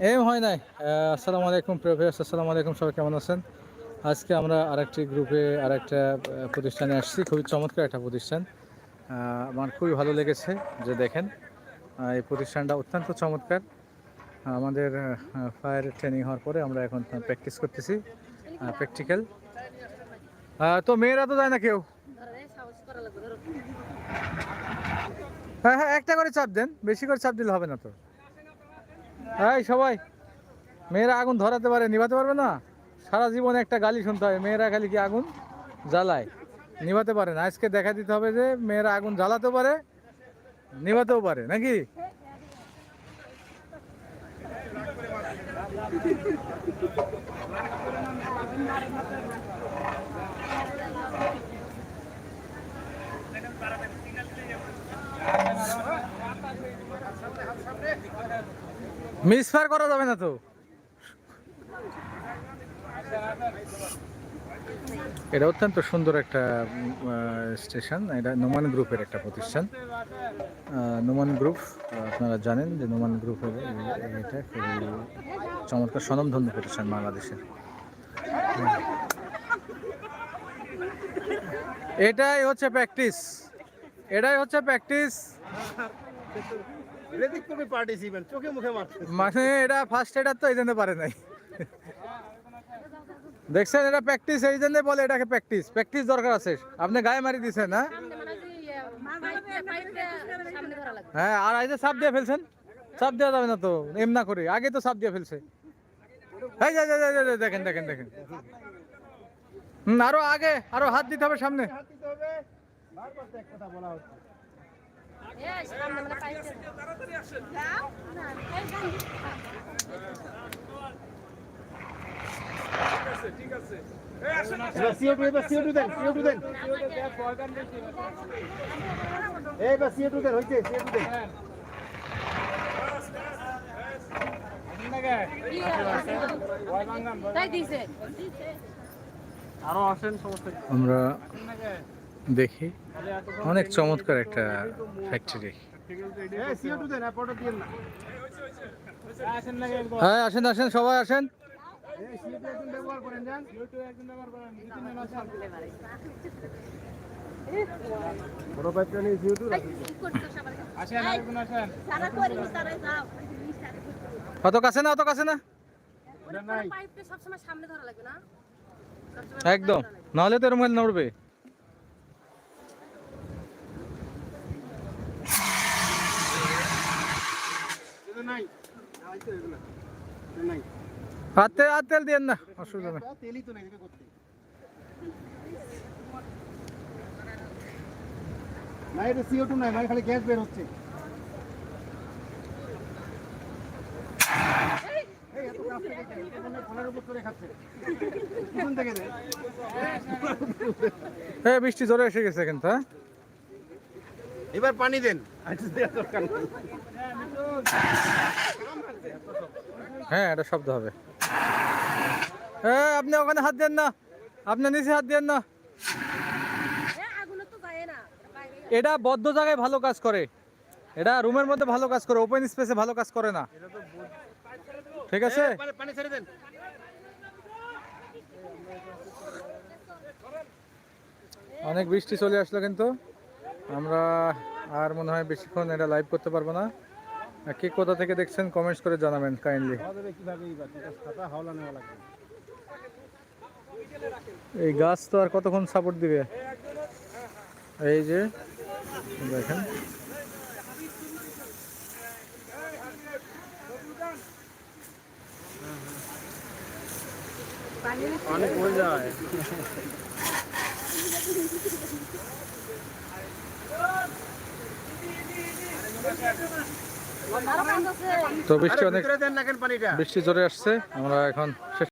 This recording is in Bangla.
এম হয় নাই। আসসালামু আলাইকুম প্রিয় ভিউয়ার্স, আসসালামু আলাইকুম, সবাই কেমন আছেন? আজকে আমরা আরেকটি গ্রুপে আরেকটা প্রতিষ্ঠানে আসছি, খুবই চমৎকার একটা প্রতিষ্ঠান। আমার খুবই ভালো লেগেছে যে দেখেন এই প্রতিষ্ঠানটা অত্যন্ত চমৎকার। আমাদের ফায়ার ট্রেনিং হওয়ার পরে আমরা এখন প্র্যাকটিস করতেছি প্র্যাকটিক্যাল তো মেয়েরা তো যায় না কেউ? হ্যাঁ হ্যাঁ একটা করে চাপ দেন, বেশি করে চাপ দিলে হবে না তো। এই সবাই, মেয়েরা আগুন ধরাতে পারে, নিভাতে পারবে না? সারা জীবনে একটা গালি শুনতে হয়, মেয়েরা খালি কি আগুন জ্বালায়? নিভাতে পারে না। আজকে দেখা দিতে হবে যে, মেয়েরা আগুন জ্বালাতেও পারে, নিভাতেও পারে, নাকি? মিসফার করা যাবে না তো। এটা অত্যন্ত সুন্দর একটা স্টেশন। এটা নোমান গ্রুপের একটা প্রতিষ্ঠান। নোমান গ্রুপ আপনারা জানেন যে নোমান গ্রুপের এটা খুবই চমৎকার স্বনামধন্য প্রতিষ্ঠান বাংলাদেশের। এটাই হচ্ছে প্র্যাকটিস এটাই হচ্ছে প্র্যাকটিস রেদিক তুমি পার্টিসিপেন্ট চোখে মুখে মারছে। মানে এটা ফার্স্ট এডার তো এই জন্য পারে নাই। দেখছেন এটা প্র্যাকটিস এই জন্য বলে এটাকে প্র্যাকটিস প্র্যাকটিস দরকার আছে। আপনি গায়ে মারি দিছেন না হ্যাঁ আর এই যে সাপ দিয়ে ফেলছেন সাপ দেওয়া যাবে না তো এম না করে। আগে তো সাপ দিয়ে ফেলছে। এই যে, যে, দেখেন দেখেন দেখেন। হুম, আরও আগে আরও হাত দিতে হবে সামনে। কথা বলা হচ্ছে। এবার CO2 এবার CO2 দেন CO2 দেন এইবার CO2 দেন হইছে CO2 দেন তাই দিছে আরও আসেন সমস্ত আমরা দেখি। অনেক চমৎকার একটা ফ্যাক্টরি এই CO2 দেন আর পটা দিয়েন না আসেন হ্যাঁ আসেন আসেন সবাই আসেন। এই CO2 একজন ব্যবহার করেন যান CO2 একজন ব্যবহার করেন দুই তিন জন আসেন বড় পাইপটা নিয়ে CO2 রাখি আসেন আরেকজন আসেন সারা করি তারে যাও অত কাছে না অত কাছে না একদম নাহলে তো এরকম নড়বে। এটা নাই। নাই তো এগুলো এটা নাই হাতে হাত তেল দিয়েন না অসুবিধা নেই। তেলই তো নাই এটা করতে। না এটা CO2 নাই মানে খালি গ্যাস বের হচ্ছে। বৃষ্টি জোরে এসে গেছে কিন্তু হ্যাঁ? এবার পানি দেন। হ্যাঁ এটা শব্দ হবে। হ্যাঁ আপনি ওখানে হাত দেন না। আপনি নিচে হাত দেন না। এটা বদ্ধ জায়গায় ভালো কাজ করে। এটা রুমের মধ্যে ভালো কাজ করে ওপেন স্পেসে ভালো কাজ করে না। ঠিক আছে? অনেক বৃষ্টি চলে আসলো কিন্তু। আমরা আর মনে হয় বেশিক্ষণ এটা লাইভ করতে পারব না। কে কোথা থেকে দেখছেন কমেন্টস করে জানাবেন কাইন্ডলি এই গাছ তো আর কতক্ষণ সাপোর্ট দিবে? এই যে, দেখেন। অনেক যায় তো বৃষ্টি অনেক বৃষ্টি জোরে আসছে আমরা এখন